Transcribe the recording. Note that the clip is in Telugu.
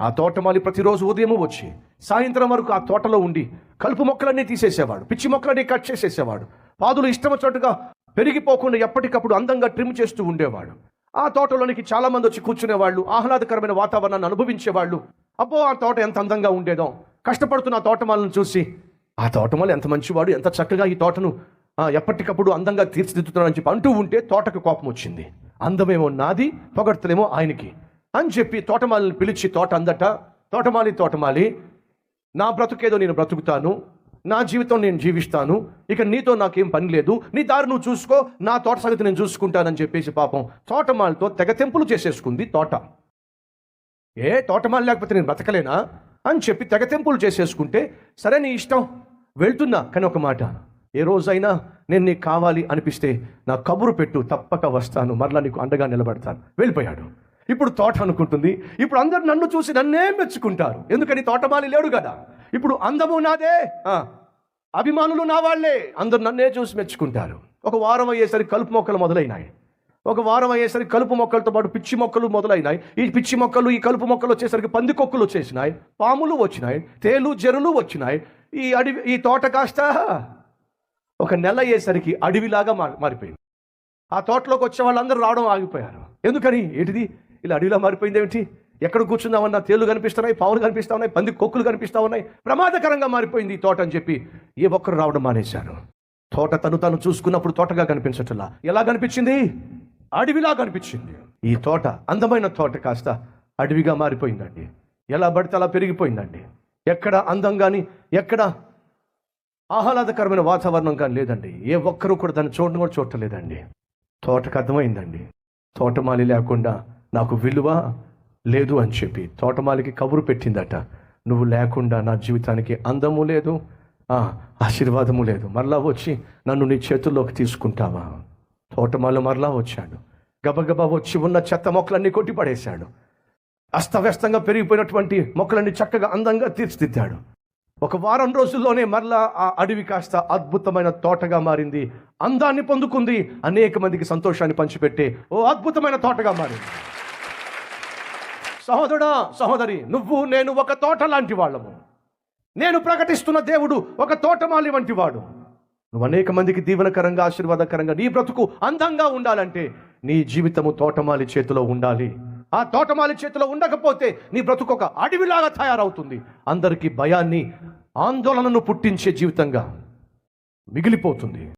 ఆ తోటమాలి ప్రతిరోజు ఉదయం వచ్చి సాయంత్రం వరకు ఆ తోటలో ఉండి కలుపు మొక్కలన్నీ తీసేసేవాడు పిచ్చి మొక్కలన్నీ కట్ చేసేసేవాడు. పాదులు ఇష్టం వచ్చినట్టుగా పెరిగిపోకుండా ఎప్పటికప్పుడు అందంగా ట్రిమ్ చేస్తూ ఉండేవాడు. ఆ తోటలోనికి చాలా మంది వచ్చి కూర్చునేవాళ్ళు ఆహ్లాదకరమైన వాతావరణాన్ని అనుభవించేవాళ్ళు. అబ్బో ఆ తోట ఎంత అందంగా ఉండేదో. కష్టపడుతున్న ఆ తోటమాలను చూసి ఆ తోటమాలి ఎంత మంచివాడు ఎంత చక్కగా ఈ తోటను ఎప్పటికప్పుడు అందంగా తీర్చిదిద్దుతున్నాడని చెప్పి అంటూ ఉంటే తోటకు కోపం వచ్చింది అందమేమో నాది పొగడ్తలేమో ఆయనకి. అని చెప్పి తోటమాలిని పిలిచి తోట అందట తోటమాలి తోటమాలి నా బ్రతుకేదో నేను బ్రతుకుతాను నా జీవితం నేను జీవిస్తాను ఇక నీతో నాకేం పని లేదు నీ దారి నువ్వు చూసుకో నా తోట సంగతి నేను చూసుకుంటానని చెప్పేసి పాపం తోటమాలతో తెగతెంపులు చేసేసుకుంది తోట. ఏ తోటమాలి లేకపోతే నేను బ్రతకలేనా? అని చెప్పి తెగతెంపులు చేసేసుకుంటే సరే నీ ఇష్టం వెళ్తున్నా. కానీ ఒక మాట ఏ రోజైనా నేను నీకు కావాలి అనిపిస్తే నా కబురు పెట్టు తప్పక వస్తాను మరలా నీకు అండగా నిలబడతాను. వెళ్ళిపోయాడు. ఇప్పుడు తోట అనుకుంటుంది. ఇప్పుడు అందరు నన్ను చూసి నన్నే మెచ్చుకుంటారు. ఎందుకని తోటమాలి లేడు కదా. ఇప్పుడు అందము నాదే. అభిమానులు నా వాళ్ళే. అందరు నన్నే చూసి మెచ్చుకుంటారు. ఒక వారం అయ్యేసరికి కలుపు మొక్కలు మొదలైనాయి. ఒక వారం అయ్యేసరికి కలుపు మొక్కలతో పాటు పిచ్చి మొక్కలు మొదలైనాయి. ఈ పిచ్చి మొక్కలు ఈ కలుపు మొక్కలు వచ్చేసరికి పందికొక్కులు వచ్చేసినాయి. పాములు వచ్చినాయి. తేలు జరులు వచ్చినాయి. ఈ అడవి ఈ తోట కాస్త ఒక నెల అయ్యేసరికి అడవిలాగా మారి మారిపోయింది. ఆ తోటలోకి వచ్చే వాళ్ళందరూ రావడం ఆగిపోయారు. ఎందుకని? ఏంటిది? ఇలా అడవిలా మారిపోయింది ఏమిటి? ఎక్కడ కూర్చుందామన్నా తేలు కనిపిస్తున్నాయి పావులు కనిపిస్తా ఉన్నాయి పంది కొక్కులు కనిపిస్తా ఉన్నాయి. ప్రమాదకరంగా మారిపోయింది ఈ తోట అని చెప్పి ఏ ఒక్కరు రావడం మానేశారు. తోట తను తను చూసుకున్నప్పుడు తోటగా కనిపించట్లా. ఎలా కనిపించింది? అడవిలా కనిపించింది. ఈ తోట అందమైన తోట కాస్త అడవిగా మారిపోయిందండి. ఎలా పడితే అలా పెరిగిపోయిందండి. ఎక్కడ అందం కానీ ఎక్కడ ఆహ్లాదకరమైన వాతావరణం కానీ లేదండి. ఏ ఒక్కరూ కూడా దాన్ని చూడడం కూడా చూడటం లేదండి. తోటకు అర్థమైందండి. తోటమాలి లేకుండా నాకు విలువ లేదు అని చెప్పి తోటమాలికి కబురు పెట్టిందట. నువ్వు లేకుండా నా జీవితానికి అందము లేదు ఆశీర్వాదము లేదు. మరలా వచ్చి నన్ను నీ చేతుల్లోకి తీసుకుంటావా? తోటమాలు మరలా వచ్చాడు. గబగబా వచ్చి ఉన్న చెత్త మొక్కలన్నీ కొట్టి పడేశాడు అస్తవ్యస్తంగా పెరిగిపోయినటువంటి మొక్కలన్నీ చక్కగా అందంగా తీర్చిదిద్దాడు. ఒక వారం రోజుల్లోనే మరలా ఆ అడవి కాస్త అద్భుతమైన తోటగా మారింది. అందాన్ని పొందుకుంది. అనేక మందికి సంతోషాన్ని పంచిపెట్టే ఓ అద్భుతమైన తోటగా మారింది. సహోదరుడా సహోదరి నువ్వు నేను ఒక తోట లాంటి వాళ్ళము. నేను ప్రకటిస్తున్న దేవుడు ఒక తోటమాలి వంటి వాడు. నువ్వు అనేక మందికి దీవెనకరంగా ఆశీర్వాదకరంగా నీ బ్రతుకు అందంగా ఉండాలంటే నీ జీవితము తోటమాలి చేతిలో ఉండాలి. ఆ తోటమాలి చేతిలో ఉండకపోతే నీ బ్రతుకు ఒక అడవిలాగా తయారవుతుంది. అందరికీ భయాన్ని ఆందోళనను పుట్టించే జీవితంగా మిగిలిపోతుంది.